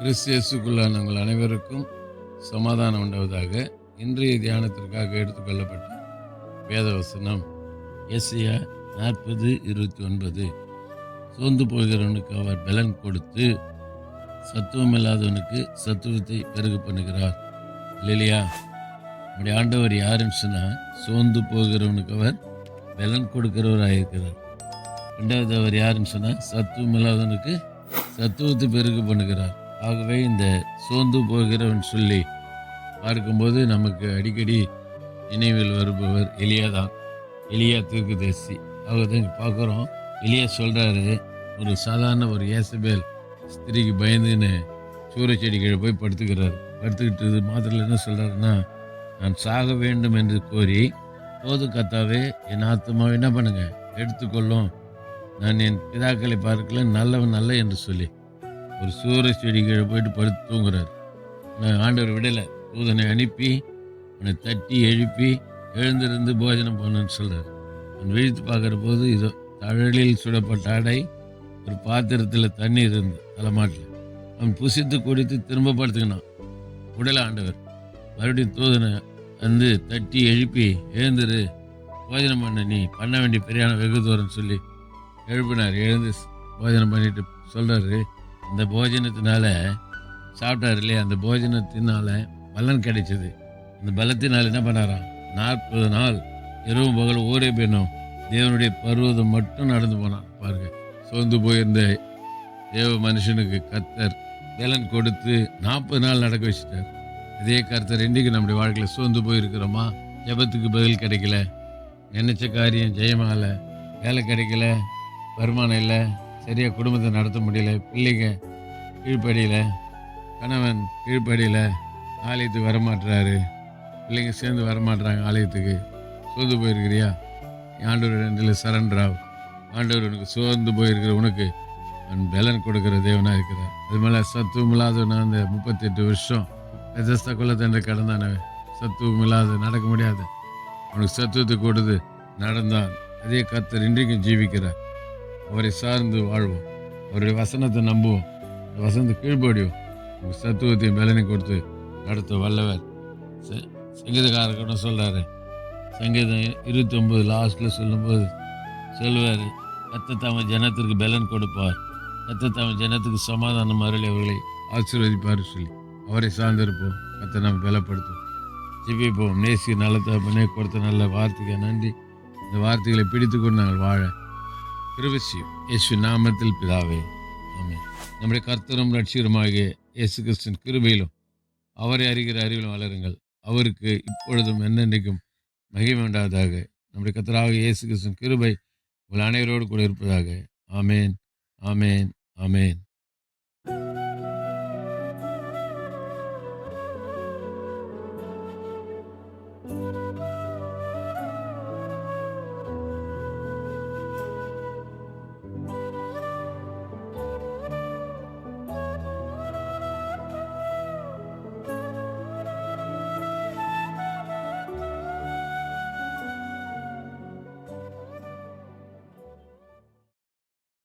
கிறிஸ்தியஸுக்குள்ளான உங்கள் அனைவருக்கும் சமாதானம் உண்டாவதாக இன்றைய தியானத்திற்காக எடுத்துக்கொள்ளப்பட்ட வேத வசனம் நாற்பது இருபத்தி ஒன்பது. சோர்ந்து போகிறவனுக்கு அவர் பலன் கொடுத்து சத்துவம் இல்லாதவனுக்கு சத்துவத்தை பெருகு பண்ணுகிறார். இல்லையா நம்முடைய ஆண்டவர் யாருன்னு சொன்னால் சோர்ந்து போகிறவனுக்கு அவர் பலன் கொடுக்கிறவராக இருக்கிறார். ரெண்டாவது அவர் யாருன்னு சொன்னால் சத்துவம் இல்லாதவனுக்கு சத்துவத்தை பெருகு பண்ணுகிறார். ஆகவே இந்த சோர்ந்து போகிறவன் சொல்லி பார்க்கும்போது நமக்கு அடிக்கடி நினைவில் வருபவர் எலியா தான் எலியா தீர்க்கதரிசி அவர் இங்கே பார்க்குறோம். எலியா சொல்கிறாரு ஒரு சாதாரண ஒரு ஏசபேல் ஸ்திரீக்கு பயந்துன்னு சூரச்செடி கீழே போய் படுத்துக்கிறார். படுத்துக்கிட்டு மாத்திரம் என்ன சொல்கிறாருன்னா நான் சாக வேண்டும் என்று கோரி போது கத்தாவே என் ஆத்மாவை என்ன பண்ணுங்க? எடுத்துக்கொள்ளும். நான் என் பிதாக்களை பார்க்கல நல்லவன் நல்ல என்று சொல்லி. ஒரு சூரிய செடி கீழே போயிட்டு படுத்து தூங்குறாரு. நான் ஆண்டவர் விடலை. தூதனை அனுப்பி அவனை தட்டி எழுப்பி எழுந்திருந்து போஜனம் பண்ணுன்னு சொல்கிறார் அவன் விழித்து பார்க்குற போது இதோ தழலில் சுடப்பட்ட ஆடை ஒரு பாத்திரத்தில் தண்ணி இருந்து தலைமாட்டில். அவன் புசித்து குடித்து திரும்ப படுத்துக்கினான் உடல ஆண்டவர். மறுபடியும் தூதனை வந்து தட்டி எழுப்பி எழுந்துரு போஜனம் பண்ண நீ பண்ண வேண்டிய பெரியான வெகு தூரம் சொல்லி எழுப்பினார். எழுந்து போஜனம் பண்ணிட்டு சொல்கிறாரு இந்த போஜனத்தினால சாப்பிட்டாரு இல்லையா? அந்த போஜனத்தினால பலன் கிடைச்சது. அந்த பலத்தினால் என்ன பண்ணாராம்? நாற்பது நாள் இரவு பகல் ஊரே பெண்ணும் தேவனுடைய பருவதம் மட்டும் நடந்து போனான். பாருங்க சோர்ந்து போயிருந்த தேவ மனுஷனுக்கு கத்தர் பலன் கொடுத்து நாற்பது நாள் நடக்க வச்சுட்டார். இதே கருத்தர் இன்றைக்கு நம்முடைய வாழ்க்கையில் சோர்ந்து போயிருக்கிறோமா? ஜபத்துக்கு பதில் கிடைக்கல. நினைச்ச காரியம் ஜெயமாகலை. வேலை கிடைக்கல. வருமானம் இல்லை. சரியாக குடும்பத்தை நடத்த முடியல பிள்ளைங்க கீழ்ப்படியில் கணவன் கீழ்ப்படியில் ஆலயத்துக்கு வரமாட்டுறாரு பிள்ளைங்க சேர்ந்து வரமாட்டுறாங்க ஆலயத்துக்கு. சோர்ந்து போயிருக்கிறியா? ஆண்டவர் ரெண்டில் சரண்டராவ் ஆண்டவர் உனக்கு சோர்ந்து போயிருக்கிற உனக்கு அவன் பலன் கொடுக்குற தேவனாக இருக்கிறார். அது மேலே சத்துவம் இல்லாதவனா அந்த முப்பத்தெட்டு வருஷம் பெதஸ்த குலத்தன்று கடந்தானவன். சத்துவம் இல்லாத நடக்க முடியாது. அவனுக்கு சத்துவத்தை கொடுத்து நடந்தான். அதே கத்தர் இன்றைக்கும் ஜீவிக்கிறார். அவரை சார்ந்து வாழ்வோம். அவருடைய வசனத்தை நம்புவோம். வசனத்தை கீழ்படியும் சத்துவத்தை சத்துவத்தையும் பலனை கொடுத்து நடத்த வல்லவர். ச- சங்கீதக்காரர் கூட சொல்கிறாரு சங்கீதம் இருபத்தி ஒம்பது லாஸ்ட்டில் சொல்லும்போது சொல்வார் கத்த தம ஜனத்திற்கு பலன் கொடுப்பார். கத்த தம ஜனத்துக்கு சமாதானம் அருளி அவர்களை ஆசீர்வதிப்பார் சொல்லி அவரை சார்ந்திருப்போம். கத்த நம்ம பலப்படுத்துவோம். ஜிபிப்போம். நேசி நல்ல தகப்பனே கொடுத்த நல்ல வார்த்தைக்கு நன்றி. இந்த வார்த்தைகளை பிடித்துக்கொண்டு நாங்கள் வாழ கிருபசியும் இயேசு நாமத்தில் பிதாவே. ஆமென். நம்முடைய கர்த்தரும் ரட்சிகருமாகிய இயேசு கிறிஸ்தன் கிருபையிலும் அவரை அறிகிற அறிவிலும் வளருங்கள். அவருக்கு இப்பொழுதும் என்னென்றைக்கும் மகிமை உண்டாவதாக. நம்முடைய கர்த்தராக இயேசு கிறிஸ்துவின் கிருபை உங்கள் அனைவரோடு கூட இருப்பதாக. ஆமேன். ஆமேன். ஆமேன்.